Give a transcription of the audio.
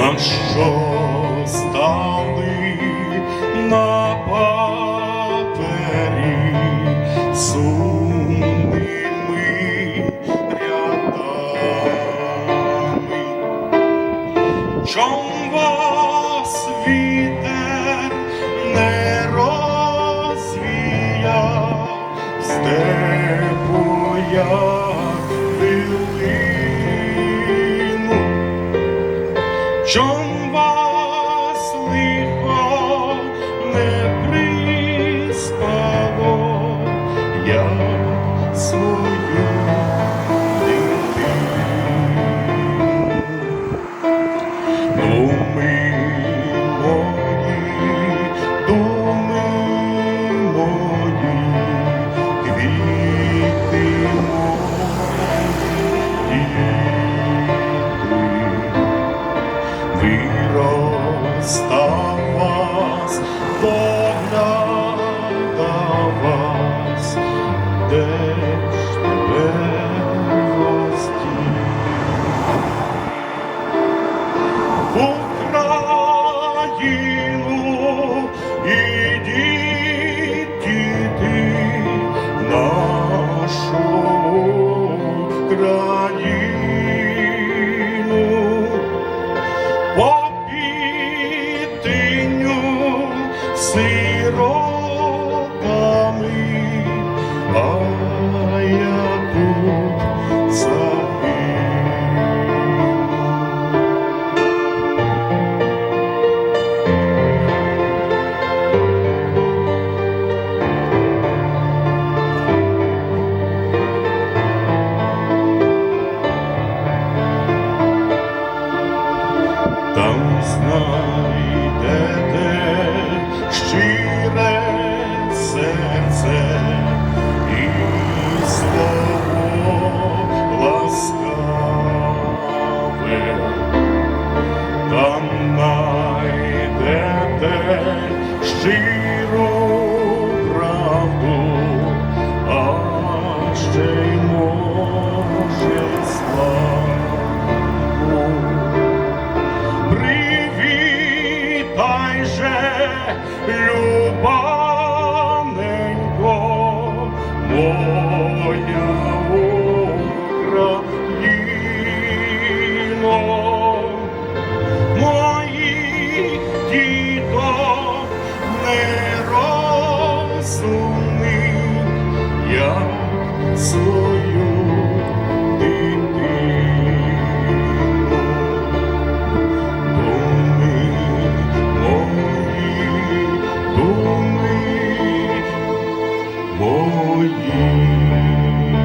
нам що стали на папері сумними рядами. Чом вас Україну і Oh. любаненько моя. 我没